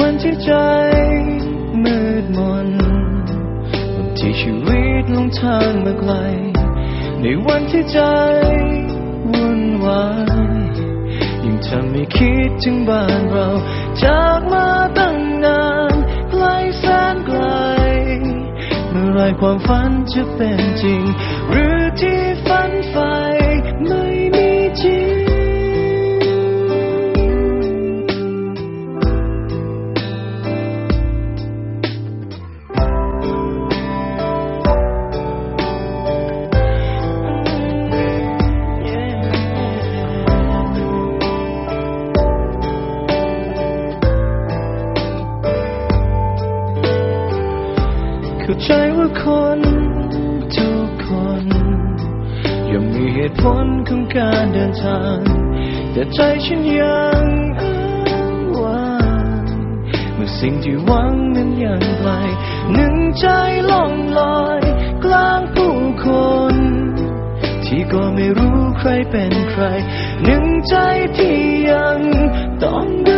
วันที่ใจมืดมน วันที่ชีวิตลงทางมาไกล ในวันที่ใจวุ่นวายยิ่งทำให้คิดถึงบ้านเรา จากมาตั้งนานไกลแสนไกล เมื่อไรความฝันจะเป็นจริงหรือ เข้าใจว่าคนทุกคนย่อมมีเหตุผลของการเดินทาง แต่ใจฉันยังอ้างว้างเมื่อสิ่งที่หวังนั้นยังไกลหนึ่งใจล่องลอยกลางผู้คนที่ก็ไม่รู้ใครเป็นใคร หนึ่งใจที่ยังต้องเดิน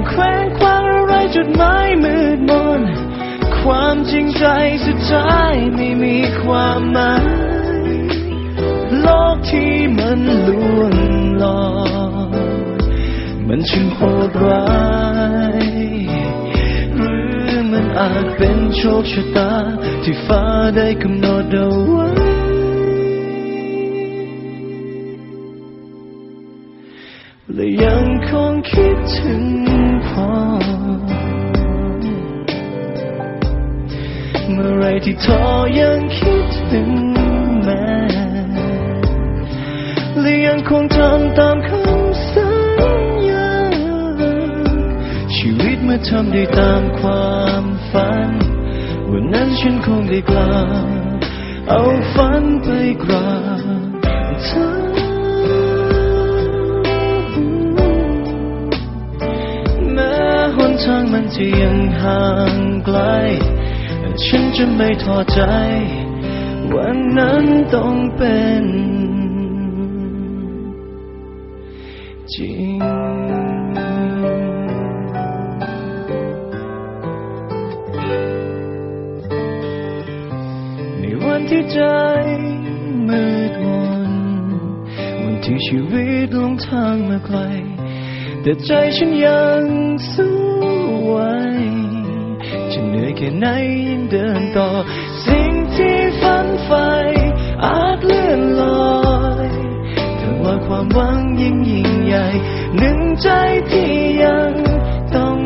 ยังแคว้งคว้างอะไรจุดหมายมืดมน ความจริงใจสุดท้ายไม่มีความหมาย โลกที่มันลวงหลอกมันช่างโหดร้ายหรือมันอาจเป็นโชคชะตา ที่ฟ้าได้กำหนดเอาไว้และยังคงคิดถึง เมื่อไรที่ท้อยังคิดถึงแม่และยังคงทำตามคำสัญญา ชีวิตเมื่อทำได้ตามความฝัน วันนั้นฉันคงได้กล่าเอาฝันไปกราบ ทางมันจะยังห่างไกล ฉันจะไม่ท้อใจ วันนั้นต้องเป็นจริงในวันที่ใจมืดมนวันที่ชีวิตลงทางมาไกล แต่ใจฉันยังสู้ ไว้ จะเหนื่อยแค่ไหนยังเดินต่อ สิ่งที่ฝันใฝ่อาจเลื่อนลอยแต่ว่าความหวังยิ่งยิ่งใหญ่ หนึ่งใจที่ยังต้อง